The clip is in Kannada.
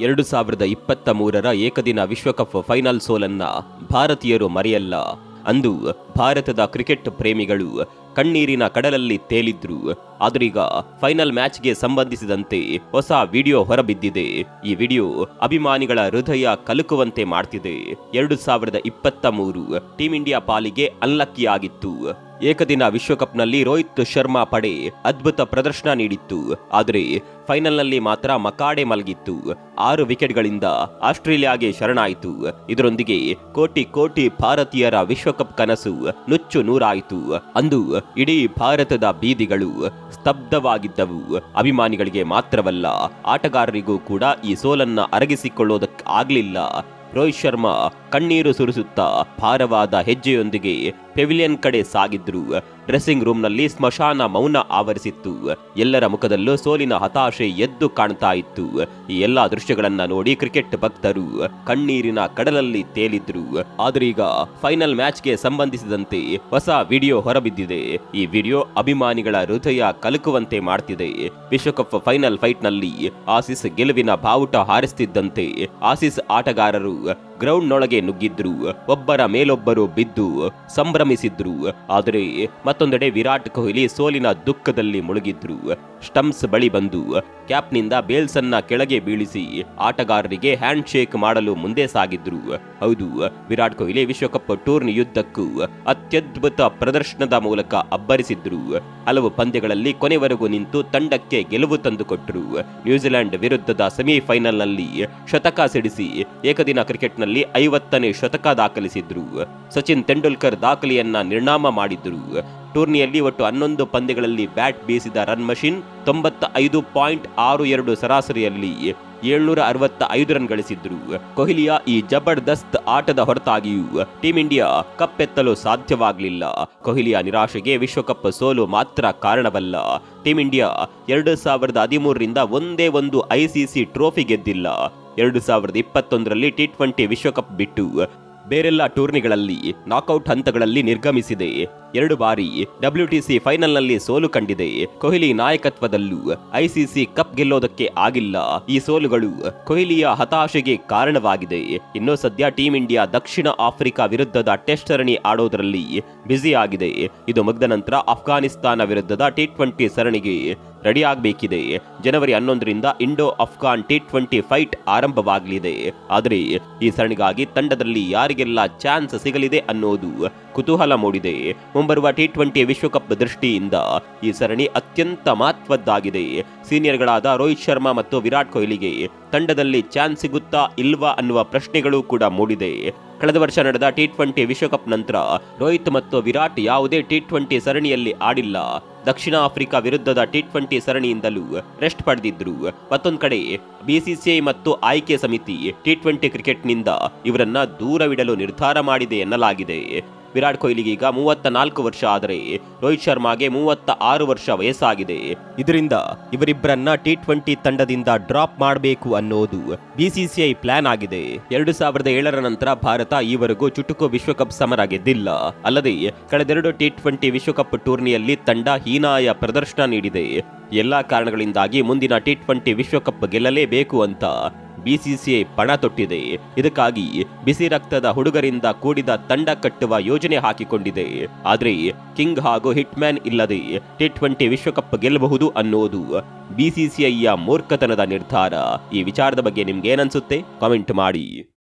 ಎರಡು ಸಾವಿರದ ಇಪ್ಪತ್ತ ಮೂರರ ಏಕದಿನ ವಿಶ್ವಕಪ್ ಫೈನಲ್ ಸೋಲನ್ನ ಭಾರತೀಯರು ಮರೆಯಲ್ಲ ಅಂದು ಭಾರತದ ಕ್ರಿಕೆಟ್ ಪ್ರೇಮಿಗಳು ಕಣ್ಣೀರಿನ ಕಡಲಲ್ಲಿ ತೇಲಿದ್ರು. ಆದ್ರೀಗ ಫೈನಲ್ ಮ್ಯಾಚ್ಗೆ ಸಂಬಂಧಿಸಿದಂತೆ ಹೊಸ ವಿಡಿಯೋ ಹೊರಬಿದ್ದಿದೆ. ಈ ವಿಡಿಯೋ ಅಭಿಮಾನಿಗಳ ಹೃದಯ ಕಲುಕುವಂತೆ ಮಾಡ್ತಿದೆ. ಎರಡು ಸಾವಿರದ ಇಪ್ಪತ್ತ ಮೂರು ಟೀಂ ಇಂಡಿಯಾ ಪಾಲಿಗೆ ಅನ್ಲಕ್ಕಿ ಆಗಿತ್ತು ಏಕದಿನ ವಿಶ್ವಕಪ್ನಲ್ಲಿ ರೋಹಿತ್ ಶರ್ಮಾ ಪಡೆ ಅದ್ಭುತ ಪ್ರದರ್ಶನ ನೀಡಿತ್ತು. ಆದರೆ ಫೈನಲ್ನಲ್ಲಿ ಮಾತ್ರ ಮಕಾಡೆ ಮಲಗಿತ್ತು. ಆರು ವಿಕೆಟ್ಗಳಿಂದ ಆಸ್ಟ್ರೇಲಿಯಾಗೆ ಶರಣಾಯಿತು. ಇದರೊಂದಿಗೆ ಕೋಟಿ ಕೋಟಿ ಭಾರತೀಯರ ವಿಶ್ವಕಪ್ ಕನಸು ನುಚ್ಚು ನೂರಾಯಿತು. ಅಂದು ಇಡೀ ಭಾರತದ ಬೀದಿಗಳು ಸ್ತಬ್ಧವಾಗಿದ್ದವು. ಅಭಿಮಾನಿಗಳಿಗೆ ಮಾತ್ರವಲ್ಲ, ಆಟಗಾರರಿಗೂ ಕೂಡ ಈ ಸೋಲನ್ನ ಅರಗಿಸಿಕೊಳ್ಳೋದಕ್ಕಾಗ್ಲಿಲ್ಲ. ರೋಹಿತ್ ಶರ್ಮಾ ಕಣ್ಣೀರು ಸುರಿಸುತ್ತಾ, ಭಾರವಾದ ಹೆಜ್ಜೆಯೊಂದಿಗೆ ಪೆವಿಲಿಯನ್ ಕಡೆ ಸಾಗಿದ್ರು. ಡ್ರೆಸ್ಸಿಂಗ್ ರೂಮ್ನಲ್ಲಿ ಸ್ಮಶಾನ ಮೌನ ಆವರಿಸಿತ್ತು. ಎಲ್ಲರ ಮುಖದಲ್ಲೂ ಸೋಲಿನ ಹತಾಶೆ ಎದ್ದು ಕಾಣ್ತಾ ಇತ್ತು. ಈ ಎಲ್ಲಾ ದೃಶ್ಯಗಳನ್ನ ನೋಡಿ ಕ್ರಿಕೆಟ್ ಭಕ್ತರು ಕಣ್ಣೀರಿನ ಕಡಲಲ್ಲಿ ತೇಲಿದ್ರು. ಆದ್ರೀಗ ಫೈನಲ್ ಮ್ಯಾಚ್ಗೆ ಸಂಬಂಧಿಸಿದಂತೆ ಹೊಸ ವಿಡಿಯೋ ಹೊರಬಿದ್ದಿದೆ. ಈ ವಿಡಿಯೋ ಅಭಿಮಾನಿಗಳ ಹೃದಯ ಕಲಕುವಂತೆ ಮಾಡ್ತಿದೆ. ವಿಶ್ವಕಪ್ ಫೈನಲ್ ಫೈಟ್ನಲ್ಲಿ ಆಸಿಸ್ ಗೆಲುವಿನ ಬಾವುಟ ಹಾರಿಸ್ತಿದ್ದಂತೆ ಆಸಿಸ್ ಆಟಗಾರರು ಗ್ರೌಂಡ್ನೊಳಗೆ ನುಗ್ಗಿದ್ರು. ಒಬ್ಬರ ಮೇಲೊಬ್ಬರು ಬಿದ್ದು ಸಂಭ್ರಮಿಸಿದ್ರು. ಆದರೆ ಮತ್ತೊಂದೆಡೆ ವಿರಾಟ್ ಕೊಹ್ಲಿ ಸೋಲಿನ ದುಃಖದಲ್ಲಿ ಮುಳುಗಿದ್ರು. ಸ್ಟಂಪ್ಸ್ ಬಳಿ ಬಂದು ಕ್ಯಾಪ್ನಿಂದ ಬೇಲ್ಸನ್ನ ಕೆಳಗೆ ಬೀಳಿಸಿ ಆಟಗಾರರಿಗೆ ಹ್ಯಾಂಡ್ ಶೇಕ್ ಮಾಡಲು ಮುಂದೆ ಸಾಗಿದ್ರು. ಹೌದು, ವಿರಾಟ್ ಕೊಹ್ಲಿ ವಿಶ್ವಕಪ್ ಟೂರ್ನಿ ಯುದ್ಧಕ್ಕೂ ಅತ್ಯದ್ಭುತ ಪ್ರದರ್ಶನದ ಮೂಲಕ ಅಬ್ಬರಿಸಿದ್ರು. ಹಲವು ಪಂದ್ಯಗಳಲ್ಲಿ ಕೊನೆವರೆಗೂ ನಿಂತು ತಂಡಕ್ಕೆ ಗೆಲುವು ತಂದುಕೊಟ್ಟರು ನ್ಯೂಜಿಲೆಂಡ್ ವಿರುದ್ಧದ ಸೆಮಿಫೈನಲ್ನಲ್ಲಿ ಶತಕ ಸಿಡಿಸಿ ಏಕದಿನ ಕ್ರಿಕೆಟ್ನಲ್ಲಿ ಐವತ್ತನೇ ಶತಕ ದಾಖಲಿಸಿದ್ರು. ಸಚಿನ್ ತೆಂಡೂಲ್ಕರ್ ದಾಖಲೆಯನ್ನ ನಿರ್ಣಾಮ ಮಾಡಿದ್ರು. ಟೂರ್ನಿಯಲ್ಲಿ ಒಟ್ಟು ಹನ್ನೊಂದು ಪಂದ್ಯಗಳಲ್ಲಿ ಬ್ಯಾಟ್ ಬೀಸಿದ ರನ್ ಮಷಿನ್ ತೊಂಬತ್ತ ಐದು ಪಾಯಿಂಟ್ ಆರು ಎರಡು ಸರಾಸರಿಯಲ್ಲಿ ಏಳ್ನೂರ ಅರವತ್ತ ಐದು ರನ್ ಗಳಿಸಿದ್ರು. ಕೊಹ್ಲಿಯ ಈ ಜಬರ್ದಸ್ತ್ ಆಟದ ಹೊರತಾಗಿಯೂ ಟೀಂ ಇಂಡಿಯಾ ಕಪ್ ಎತ್ತಲು ಸಾಧ್ಯವಾಗಲಿಲ್ಲ. ಕೊಹ್ಲಿಯ ನಿರಾಶೆಗೆ ವಿಶ್ವಕಪ್ ಸೋಲು ಮಾತ್ರ ಕಾರಣವಲ್ಲ. ಟೀಂ ಇಂಡಿಯಾ ಎರಡು ಸಾವಿರದ ಹದಿಮೂರರಿಂದ ಒಂದೇ ಒಂದು ಐಸಿಸಿ ಟ್ರೋಫಿ ಗೆದ್ದಿಲ್ಲ. ಎರಡು ಸಾವಿರದ ಇಪ್ಪತ್ತೊಂದರಲ್ಲಿ ಟಿ ಟ್ವೆಂಟಿ ವಿಶ್ವಕಪ್ ಬಿಟ್ಟು ಬೇರೆಲ್ಲ ಟೂರ್ನಿಗಳಲ್ಲಿ ನಾಕೌಟ್ ಹಂತಗಳಲ್ಲಿ ನಿರ್ಗಮಿಸಿದೆ. ಎರಡು ಬಾರಿ ಡಬ್ಲ್ಯೂಟಿಸಿ ಫೈನಲ್ನಲ್ಲಿ ಸೋಲು ಕಂಡಿದೆ. ಕೊಹ್ಲಿ ನಾಯಕತ್ವದಲ್ಲೂ ಐಸಿಸಿ ಕಪ್ ಗೆಲ್ಲೋದಕ್ಕೆ ಆಗಿಲ್ಲ. ಈ ಸೋಲುಗಳು ಕೊಹ್ಲಿಯ ಹತಾಶೆಗೆ ಕಾರಣವಾಗಿದೆ. ಇನ್ನು ಸದ್ಯ ಟೀಂ ಇಂಡಿಯಾ ದಕ್ಷಿಣ ಆಫ್ರಿಕಾ ವಿರುದ್ಧದ ಟೆಸ್ಟ್ ಸರಣಿ ಆಡೋದರಲ್ಲಿ ಬ್ಯುಸಿ ಆಗಿದೆ ಇದು ಮುಗ್ದ ನಂತರ ಅಫ್ಘಾನಿಸ್ತಾನ ವಿರುದ್ಧದ ಟಿ ಟ್ವೆಂಟಿ ಸರಣಿಗೆ ರೆಡಿ ಆಗಬೇಕಿದೆ ಜನವರಿ ಹನ್ನೊಂದರಿಂದ Indo Afghan T twenty fight ಆರಂಭವಾಗಲಿದೆ. ಆದರೆ ಈ ಸರಣಿಗಾಗಿ ತಂಡದಲ್ಲಿ ಯಾರಿಗೆಲ್ಲ ಚಾನ್ಸ್ ಸಿಗಲಿದೆ ಅನ್ನೋದು ಕುತೂಹಲ ಮೂಡಿದೆ. ಮುಂಬರುವ ಟಿ ಟ್ವೆಂಟಿ ವಿಶ್ವಕಪ್ ದೃಷ್ಟಿಯಿಂದ ಈ ಸರಣಿ ಅತ್ಯಂತ ಮಹತ್ವದ್ದಾಗಿದೆ. ಸೀನಿಯರ್ಗಳಾದ ರೋಹಿತ್ ಶರ್ಮಾ ಮತ್ತು ವಿರಾಟ್ ಕೊಹ್ಲಿಗೆ ತಂಡದಲ್ಲಿ ಚಾನ್ಸ್ ಸಿಗುತ್ತಾ ಇಲ್ವಾ ಅನ್ನುವ ಪ್ರಶ್ನೆಗಳು ಕೂಡ ಮೂಡಿದೆ. ಕಳೆದ ವರ್ಷ ನಡೆದ ಟಿ ಟ್ವೆಂಟಿ ವಿಶ್ವಕಪ್ ನಂತರ ರೋಹಿತ್ ಮತ್ತು ವಿರಾಟ್ ಯಾವುದೇ ಟಿ ಟ್ವೆಂಟಿ ಸರಣಿಯಲ್ಲಿ ಆಡಿಲ್ಲ. ದಕ್ಷಿಣ ಆಫ್ರಿಕಾ ವಿರುದ್ಧದ ಟಿ ಟ್ವೆಂಟಿ ಸರಣಿಯಿಂದಲೂ ರೆಸ್ಟ್ ಪಡೆದಿದ್ರು. ಮತ್ತೊಂದು ಕಡೆ ಬಿಸಿಸಿಐ ಮತ್ತು ಆಯ್ಕೆ ಸಮಿತಿ ಟಿ ಟ್ವೆಂಟಿ ಕ್ರಿಕೆಟ್ನಿಂದ ಇವರನ್ನ ದೂರವಿಡಲು ನಿರ್ಧಾರ ಮಾಡಿದೆ ಎನ್ನಲಾಗಿದೆ. ವಿರಾಟ್ ಕೊಹ್ಲಿಗೆ ಈಗ ಮೂವತ್ತ ನಾಲ್ಕು ವರ್ಷ ಆದರೆ ರೋಹಿತ್ ಶರ್ಮಾಗೆ ಮೂವತ್ತ ಆರು ವರ್ಷ ವಯಸ್ಸಾಗಿದೆ. ಇದರಿಂದ ಇವರಿಬ್ಬರನ್ನ ಟಿ ಟ್ವೆಂಟಿ ತಂಡದಿಂದ ಡ್ರಾಪ್ ಮಾಡಬೇಕು ಅನ್ನೋದು ಬಿಸಿಸಿಐ ಪ್ಲಾನ್ ಆಗಿದೆ. ಎರಡು ಸಾವಿರದ ಏಳರ ನಂತರ ಭಾರತ ಈವರೆಗೂ ಚುಟುಕು ವಿಶ್ವಕಪ್ ಸಮರ ಗೆದ್ದಿಲ್ಲ. ಅಲ್ಲದೆ ಕಳೆದೆರಡು ಟಿ ಟ್ವೆಂಟಿ ವಿಶ್ವಕಪ್ ಟೂರ್ನಿಯಲ್ಲಿ ತಂಡ ಹೀನಾಯ ಪ್ರದರ್ಶನ ನೀಡಿದೆ. ಎಲ್ಲಾ ಕಾರಣಗಳಿಂದಾಗಿ ಮುಂದಿನ ಟಿ ಟ್ವೆಂಟಿ ವಿಶ್ವಕಪ್ ಗೆಲ್ಲಲೇಬೇಕು ಅಂತ ಬಿಸಿಸಿಐ ಪಣ ತೊಟ್ಟಿದೆ. ಇದಕ್ಕಾಗಿ ಬಿಸಿ ರಕ್ತದ ಹುಡುಗರಿಂದ ಕೂಡಿದ ತಂಡ ಕಟ್ಟುವ ಯೋಜನೆ ಹಾಕಿಕೊಂಡಿದೆ. ಆದರೆ ಕಿಂಗ್ ಹಾಗೂ ಹಿಟ್ಮ್ಯಾನ್ ಇಲ್ಲದೆ ಟಿ ಟ್ವೆಂಟಿ ವಿಶ್ವಕಪ್ ಗೆಲ್ಲಬಹುದು ಅನ್ನೋದು ಬಿಸಿಸಿಐಯ ಮೂರ್ಖತನದ ನಿರ್ಧಾರ. ಈ ವಿಚಾರದ ಬಗ್ಗೆ ನಿಮ್ಗೆ ಏನನ್ಸುತ್ತೆ ಕಾಮೆಂಟ್ ಮಾಡಿ.